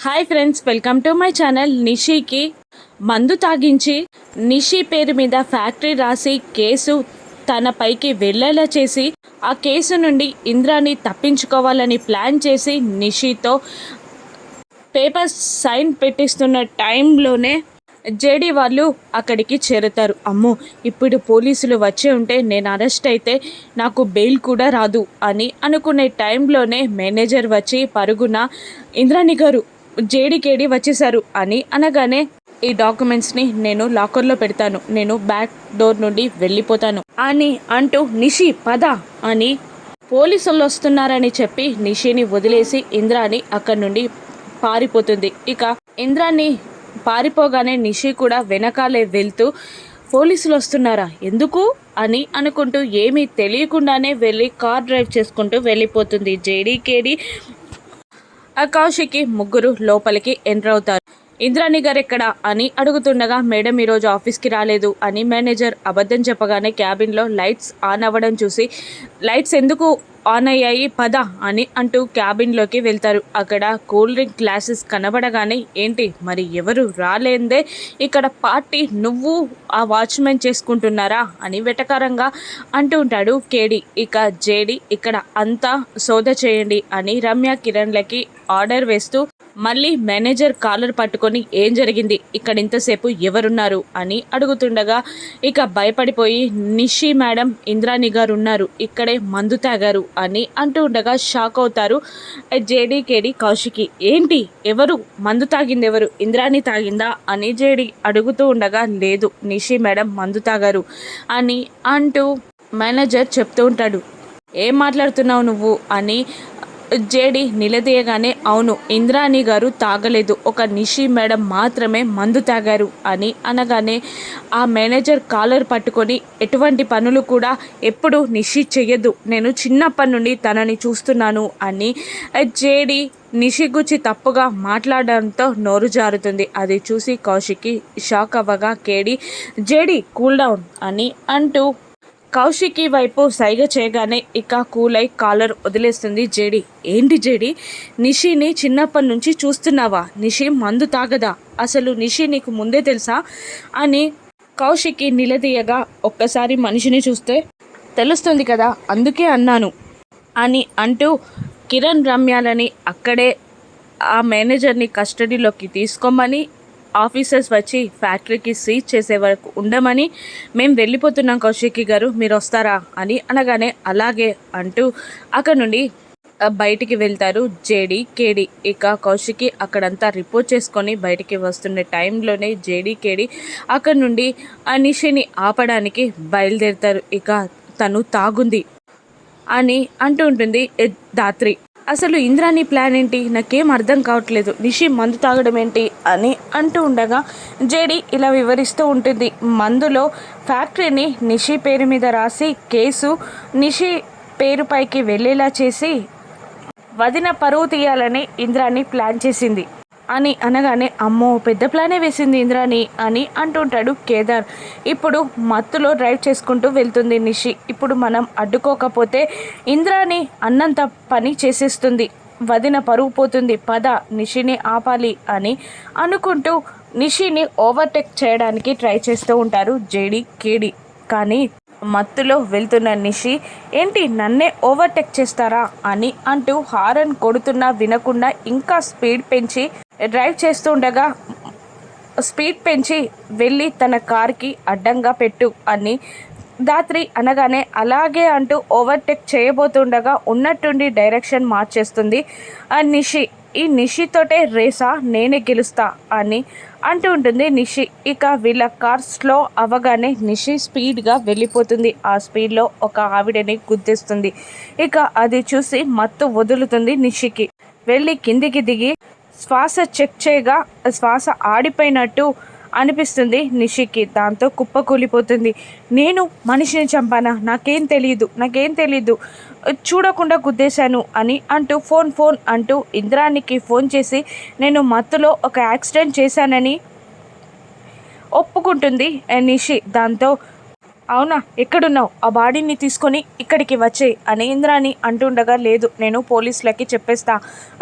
Hi friends welcome to my channel నిషికి మందు తాగించి నిషి పేరు మీద ఫ్యాక్టరీ రాసి కేసు తన పైకి వెళ్ళేలా చేసి ఆ కేసు నుండి ఇంద్రాని తప్పించుకోవాలని ప్లాన్ చేసి నిషితో పేపర్ సైన్ పెట్టిస్తున్న టైంలోనే జేడీ వాళ్ళు అక్కడికి చేరుతారు. అమ్మో ఇప్పుడు పోలీసులు వచ్చి ఉంటే నేను అరెస్ట్ అయితే నాకు బెయిల్ కూడా రాదు అని అనుకునే టైంలోనే మేనేజర్ వచ్చి పరుగున ఇంద్రాణి గారు జేడీకేడి వచ్చేసారు అని అనగానే ఈ డాక్యుమెంట్స్ని నేను లాకర్లో పెడతాను. నేను బ్యాక్ డోర్ నుండి వెళ్ళిపోతాను. అని అంటూ నిషి పద అని పోలీసులు వస్తున్నారని చెప్పి నిషిని వదిలేసి ఇంద్రాని అక్కడి నుండి పారిపోతుంది. ఇక ఇంద్రాన్ని పారిపోగానే నిషి కూడా వెనకాలే వెళ్తూ పోలీసులు వస్తున్నారా? ఎందుకు? అని అనుకుంటూ ఏమీ తెలియకుండానే వెళ్ళి కార్ డ్రైవ్ చేసుకుంటూ వెళ్ళిపోతుంది జేడీకేడి. ఆ కౌశికి ముగ్గురు లోపలికి ఎంటర్ అవుతారు. ఇంద్రాణి గారు ఎక్కడ అని అడుగుతుండగా మేడం ఈరోజు ఆఫీస్కి రాలేదు అని మేనేజర్ అబద్ధం చెప్పగానే క్యాబిన్లో లైట్స్ ఆన్ అవ్వడం చూసి లైట్స్ ఎందుకు ఆన్ అయ్యాయి? పద అని అంటూ క్యాబిన్లోకి వెళ్తారు. అక్కడ కూల్ డ్రింక్ గ్లాసెస్ కనబడగానే ఏంటి? మరి ఎవరు రాలేందే? ఇక్కడ పార్టీ నువ్వు ఆ వాచ్మెన్ చేసుకుంటున్నారా? అని వెటకారంగా అంటూ ఉంటాడు కేడి. ఇక జేడి ఇక్కడ అంతా సోద చేయండి అని రమ్య కిరణ్లకి ఆర్డర్ వేస్తూ మళ్ళీ మేనేజర్ కాలర్ పట్టుకొని ఏం జరిగింది? ఇక్కడ ఇంతసేపు ఎవరున్నారు? అని అడుగుతుండగా ఇక భయపడిపోయి నిషి మేడం ఇంద్రాణి గారు ఉన్నారు. ఇక్కడే మందు తాగారు అని అంటూ ఉండగా షాక్ అవుతారు జేడీకేడి కౌశికి. ఏంటి? ఎవరు? మందు తాగింది ఎవరు? ఇంద్రాణి తాగిందా? అని జేడి అడుగుతూ ఉండగా లేదు నిషి మేడం మందు తాగారు అని అంటూ మేనేజర్ చెప్తూ ఉంటాడు. ఏం మాట్లాడుతున్నావు నువ్వు? అని జేడి నిలదీయగానే అవును ఇంద్రాణి గారు తాగలేదు. ఒక నిషి మేడం మాత్రమే మందు తాగారు అని అనగానే ఆ మేనేజర్ కాలర్ పట్టుకొని ఎటువంటి పనులు కూడా ఎప్పుడు నిషి చెయ్యదు. నేను చిన్నప్పటి నుండి తనని చూస్తున్నాను అని జేడి నిషి గుచ్చి తప్పుగా మాట్లాడడంతో నోరు జారుతుంది. అది చూసి కౌశికి షాక్ అవ్వగా కేడి జేడి కూల్ డౌన్ అని అంటూ కౌశికి వైపు సైగ చేయగానే ఇక కూలై కాలర్ వదిలేస్తుంది జేడి. ఏంటి జేడి? నిషిని చిన్నప్పటి నుంచి చూస్తున్నావా? నిషి మందు తాగదా? అసలు నిషి నీకు ముందే తెలుసా? అని కౌశికి నిలదీయగా ఒక్కసారి మనిషిని చూస్తే తెలుస్తుంది కదా అందుకే అన్నాను అని అంటూ కిరణ్ రమ్యాలని అక్కడే ఆ మేనేజర్ని కస్టడీలోకి తీసుకోమని ఆఫీసర్స్ వచ్చి ఫ్యాక్టరీకి సీజ్ చేసే వరకు ఉండమని మేము వెళ్ళిపోతున్నాం కౌశికి గారు మీరు వస్తారా అని అనగానే అలాగే అంటూ అక్కడ నుండి బయటికి వెళ్తారు జేడి కేడి. ఇక కౌశికి అక్కడంతా రిపోర్ట్ చేసుకొని బయటికి వస్తున్న టైంలోనే జేడి కేడి అక్కడ నుండి ఆ నిషిని ఆపడానికి బయలుదేరుతారు. ఇక తను తాగుంది అని అంటూ ఉంటుంది ఎ- దాత్రి అసలు ఇంద్రాణి ప్లాన్ ఏంటి? నాకేం అర్థం కావట్లేదు. నిషి మందు తాగడం ఏంటి అని అంటూ ఉండగా జేడి ఇలా వివరిస్తూ ఉంటుంది. మందులో ఫ్యాక్టరీని నిషి పేరు మీద రాసి కేసు నిషి పేరుపైకి వెళ్ళేలా చేసి వదిన పరువు తీయాలని ఇంద్రాణి ప్లాన్ చేసింది. అని అనగానే అమ్మో పెద్ద ప్లానే వేసింది ఇంద్రాని అని అంటుంటాడు కేదార్. ఇప్పుడు మత్తులో డ్రైవ్ చేసుకుంటూ వెళ్తుంది నిషి. ఇప్పుడు మనం అడ్డుకోకపోతే ఇంద్రాని అన్నంత పని చేసేస్తుంది. వదిన పరువు పోతుంది. పద నిషిని ఆపాలి అని అనుకుంటూ నిషిని ఓవర్టేక్ చేయడానికి ట్రై చేస్తూ ఉంటారు జేడి కేడి. కానీ మత్తులో వెళ్తున్న నిషి ఏంటి నన్నే ఓవర్టేక్ చేస్తారా? అని అంటూ హారన్ కొడుతున్నా వినకుండా ఇంకా స్పీడ్ పెంచి డ్రైవ్ చేస్తుండగా స్పీడ్ పెంచి వెళ్ళి తన కార్కి అడ్డంగా పెట్టు అని దాత్రి అనగానే అలాగే అంటూ ఓవర్టేక్ చేయబోతుండగా ఉన్నట్టుండి డైరెక్షన్ మార్చేస్తుంది. ఆ నిషి ఈ నిషితోటే రేసా నేనే గెలుస్తా అని అంటూ ఉంటుంది నిషి. ఇక వీళ్ళ కార్ స్లో అవ్వగానే నిషి స్పీడ్గా వెళ్ళిపోతుంది. ఆ స్పీడ్లో ఒక ఆవిడని గుద్దేస్తుంది. ఇక అది చూసి మత్తు వదులుతుంది నిషికి. వెళ్ళి కిందికి దిగి శ్వాస చెక్ చేయగా శ్వాస ఆడిపోయినట్టు అనిపిస్తుంది నిషికి. దాంతో కుప్పకూలిపోతుంది నేను మనిషిని చంపానా? నాకేం తెలియదు నాకేం తెలియదు చూడకుండా గుద్దేశాను అని అంటూ ఫోన్ ఫోన్ అంటూ ఇంద్రానికి ఫోన్ చేసి నేను మత్తులో ఒక యాక్సిడెంట్ చేశానని ఒప్పుకుంటుంది నిషి. దాంతో అవునా? ఎక్కడున్నావు? ఆ బాడీని తీసుకొని ఇక్కడికి వచ్చే. అని ఇంద్రాని అంటుండగా లేదు నేను పోలీసులకి చెప్పేస్తా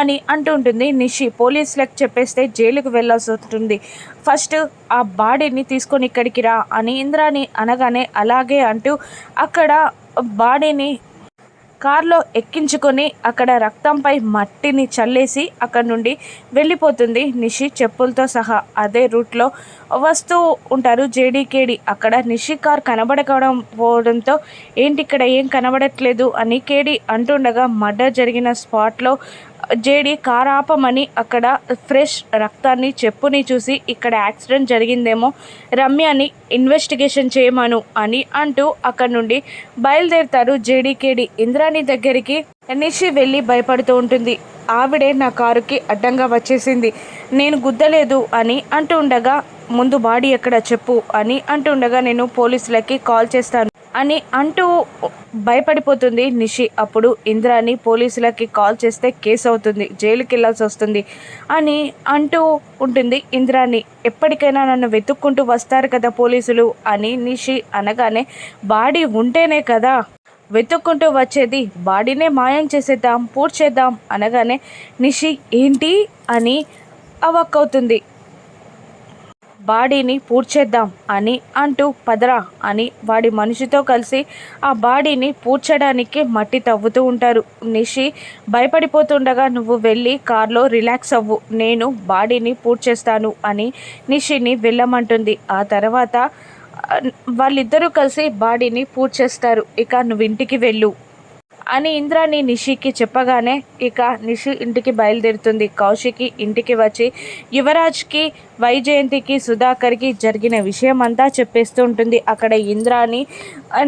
అని అంటుంటుంది నిషి. పోలీసులకు చెప్పేస్తే జైలుకు వెళ్ళాల్సి ఉంటుంది ఫస్ట్ ఆ బాడీని తీసుకొని ఇక్కడికి రా అని ఇంద్రాని అనగానే అలాగే అంటూ అక్కడ బాడీని కార్లో ఎక్కించుకొని అక్కడ రక్తంపై మట్టిని చల్లేసి అక్కడ నుండి వెళ్ళిపోతుంది నిషి చెప్పులతో సహా. అదే రూట్లో వస్తూ ఉంటారు జేడీకేడి. అక్కడ నిషి కార్ కనబడకపోవడం పోవడంతో ఏంటి ఇక్కడ ఏం కనబడట్లేదు అని కేడి అంటుండగా మర్డర్ జరిగిన స్పాట్లో జేడి కారాపమని అక్కడ ఫ్రెష్ రక్తాన్ని చెప్పుని చూసి ఇక్కడ యాక్సిడెంట్ జరిగిందేమో రమ్యని ఇన్వెస్టిగేషన్ చేయమను అని అంటూ అక్కడ నుండి బయలుదేరుతారు జేడీకేడి ఇంద్రాణి దగ్గరికి నిషి వెళ్ళి భయపడుతూ ఉంటుంది. ఆవిడే నా కారుకి అడ్డంగా వచ్చేసింది. నేను గుద్దలేదు అని అంటూ ఉండగా ముందు బాడీ ఎక్కడ చెప్పు అని అంటుండగా నేను పోలీసులకి కాల్ చేస్తాను. అని అంటూ భయపడిపోతుంది నిషి. అప్పుడు ఇంద్రాని పోలీసులకి కాల్ చేస్తే కేసు అవుతుంది జైలుకి వెళ్ళాల్సి వస్తుంది అని అంటూ ఉంటుంది ఇంద్రాని. ఎప్పటికైనా నన్ను వెతుక్కుంటూ వస్తారు కదా పోలీసులు అని నిషి అనగానే బాడీ ఉంటేనే కదా. వెతుక్కుంటూ వచ్చేది. బాడీనే మాయం చేసేద్దాం పూడ్చేద్దాం అనగానే నిషి ఏంటి? అని అవక్కవుతుంది బాడీని పూడ్చేద్దాం అని అంటూ పదరా అని వాడి మనిషితో కలిసి ఆ బాడీని పూడ్చడానికి మట్టి తవ్వుతూ ఉంటారు. నిషి భయపడిపోతుండగా నువ్వు వెళ్ళి కార్లో రిలాక్స్ అవ్వు. నేను బాడీని పూడ్చేస్తాను అని నిషిని వెళ్ళమంటుంది. ఆ తర్వాత వాళ్ళిద్దరూ కలిసి బాడీని పూడ్చేస్తారు. ఇక నువ్వు ఇంటికి వెళ్ళు. అని ఇంద్రాని నిషికి చెప్పగానే ఇక నిషి ఇంటికి బయలుదేరుతుంది. కౌశికి ఇంటికి వచ్చి యువరాజ్కి వైజయంతికి సుధాకర్కి జరిగిన విషయం అంతా చెప్పేస్తూ ఉంటుంది. అక్కడ ఇంద్రాని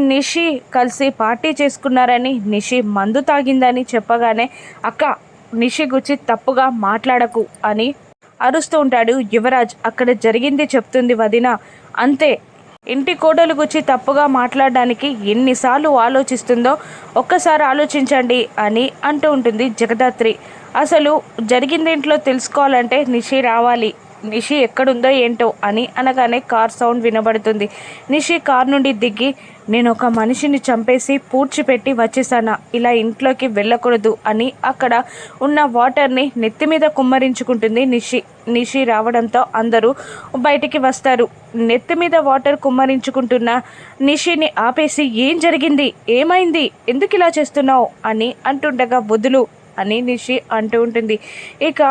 నిషి కలిసి పార్టీ చేసుకున్నారని నిషి మందు తాగిందని చెప్పగానే అక్క నిషి గుచ్చి తప్పుగా మాట్లాడకు అని అరుస్తూ ఉంటాడు యువరాజ్. అక్కడ జరిగింది చెప్తుంది వదిన. అంతే ఇంటి కోడలు గుచ్చి తప్పుగా మాట్లాడడానికి ఎన్నిసార్లు ఆలోచిస్తుందో ఒక్కసారి ఆలోచించండి అని అంటూ ఉంటుంది జగదాత్రి. అసలు జరిగిందేంట్లో తెలుసుకోవాలంటే నిషి రావాలి. నిషి ఎక్కడుందో ఏంటో అని అనగానే కార్ సౌండ్ వినబడుతుంది. నిషి కార్ నుండి దిగి నేను ఒక మనిషిని చంపేసి పూడ్చిపెట్టి వచ్చేసాన? ఇలా ఇంట్లోకి వెళ్ళకూడదు అని అక్కడ ఉన్న వాటర్ని నెత్తి మీద కుమ్మరించుకుంటుంది నిషి. నిషి రావడంతో అందరూ బయటికి వస్తారు. నెత్తి మీద వాటర్ కుమ్మరించుకుంటున్న నిషిని ఆపేసి ఏం జరిగింది? ఏమైంది? ఎందుకు ఇలా చేస్తున్నావు? అని అంటుండగా వదులు అని నిషి అంటూ ఉంటుంది. ఇక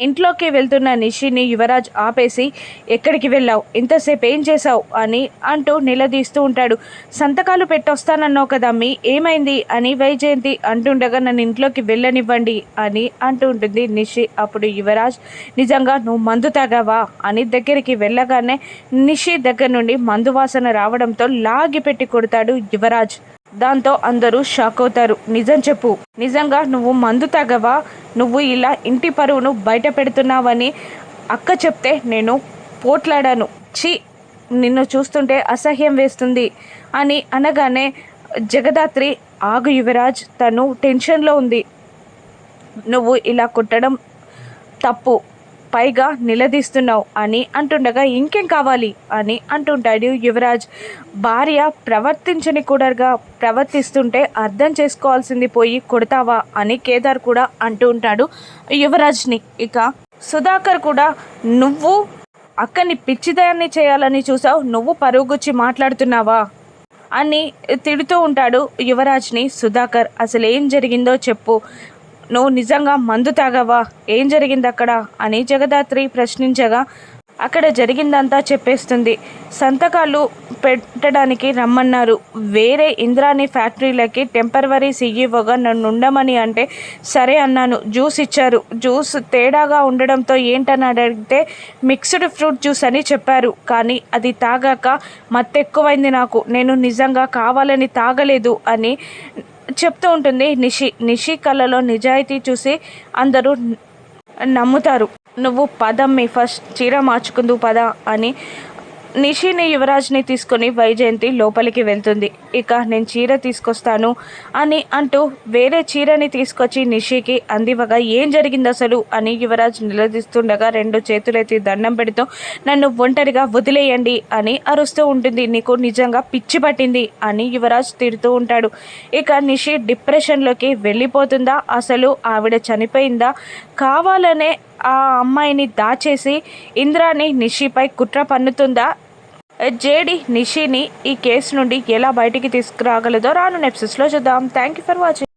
ఇంట్లోకి వెళ్తున్న నిషిని యువరాజ్ ఆపేసి ఎక్కడికి వెళ్ళావు? ఇంతసేపు ఏం చేశావు? అని అంటూ నిలదీస్తూ ఉంటాడు. సంతకాలు పెట్టొస్తానన్నావు కదా మీ ఏమైంది? అని వైజయంతి అంటుండగా నన్ను ఇంట్లోకి వెళ్ళనివ్వండి అని అంటూ ఉంటుంది నిషి. అప్పుడు యువరాజ్ నిజంగా నువ్వు మందు తాగావా? అని దగ్గరికి వెళ్ళగానే నిషి దగ్గర నుండి మందు వాసన రావడంతో లాగి పెట్టి కొడతాడు యువరాజ్. దాంతో అందరూ షాక్ అవుతారు. నిజం చెప్పు. నిజంగా నువ్వు మందు తాగవా? నువ్వు ఇలా ఇంటి పరువును బయట పెడుతున్నావని అక్క చెప్తే నేను పోట్లాడాను. ఛీ నిన్ను చూస్తుంటే అసహ్యం వేస్తుంది అని అనగానే జగదాత్రి ఆగు యువరాజ్ తను టెన్షన్లో ఉంది. నువ్వు ఇలా కుట్టడం తప్పు. పైగా నిలదీస్తున్నావు అని అంటుండగా ఇంకేం కావాలి? అని అంటుంటాడు యువరాజ్. భార్య ప్రవర్తించని కూడగా ప్రవర్తిస్తుంటే అర్థం చేసుకోవాల్సింది పోయి కొడతావా? అని కేదార్ కూడా అంటూ ఉంటాడు యువరాజ్ని. ఇక సుధాకర్ కూడా నువ్వు అక్కని పిచ్చిదాన్ని చేయాలని చూసావు నువ్వు పరుగుచ్చి మాట్లాడుతున్నావా? అని తిడుతూ ఉంటాడు యువరాజ్ని. సుధాకర్ అసలు ఏం జరిగిందో చెప్పు. నువ్వు నిజంగా మందు తాగావా? ఏం జరిగింది అక్కడ అని జగదాత్రి ప్రశ్నించగా అక్కడ జరిగిందంతా చెప్పేస్తుంది. సంతకాలు పెట్టడానికి రమ్మన్నారు. వేరే ఇంద్రాణి ఫ్యాక్టరీలకి టెంపరవరీ సీఈఓగా నన్ను ఉండమని అంటే సరే అన్నాను. జ్యూస్ ఇచ్చారు. జ్యూస్ తేడాగా ఉండడంతో ఏంటని అడిగితే మిక్స్డ్ ఫ్రూట్ జ్యూస్ అని చెప్పారు. కానీ అది తాగాక మత్తెక్కువైంది నాకు. నేను నిజంగా కావాలని తాగలేదు అని చెప్తూ ఉంటుంది. నిషి నిషి కళలో నిజాయితీ చూసి అందరూ నమ్ముతారు. నువ్వు పదమ్మి ఫస్ట్ చీర మార్చుకుందు పద అని నిషిని యువరాజ్ని తీసుకొని వైజయంతి లోపలికి వెళ్తుంది. ఇక నేను చీర తీసుకొస్తాను అని అంటూ వేరే చీరని తీసుకొచ్చి నిషికి అందివగా ఏం జరిగింది అసలు అని యువరాజ్ నిలదీస్తుండగా రెండు చేతులెత్తి దండం పెడుతూ నన్ను ఒంటరిగా వదిలేయండి అని అరుస్తూ ఉంటుంది. నీకు నిజంగా పిచ్చి పట్టింది అని యువరాజ్ తిడుతూ ఉంటాడు. ఇక నిషి డిప్రెషన్లోకి వెళ్ళిపోతుందా? అసలు ఆవిడ చనిపోయిందా? కావాలనే ఆ అమ్మాయిని దాచేసి ఇంద్రాని నిషిపై కుట్ర పన్నుతుందా? జేడి నిషిని ఈ కేసు నుండి ఎలా బయటికి తీసుకురాగలదో రాను నెప్సెస్లో చూద్దాం. Thank you for watching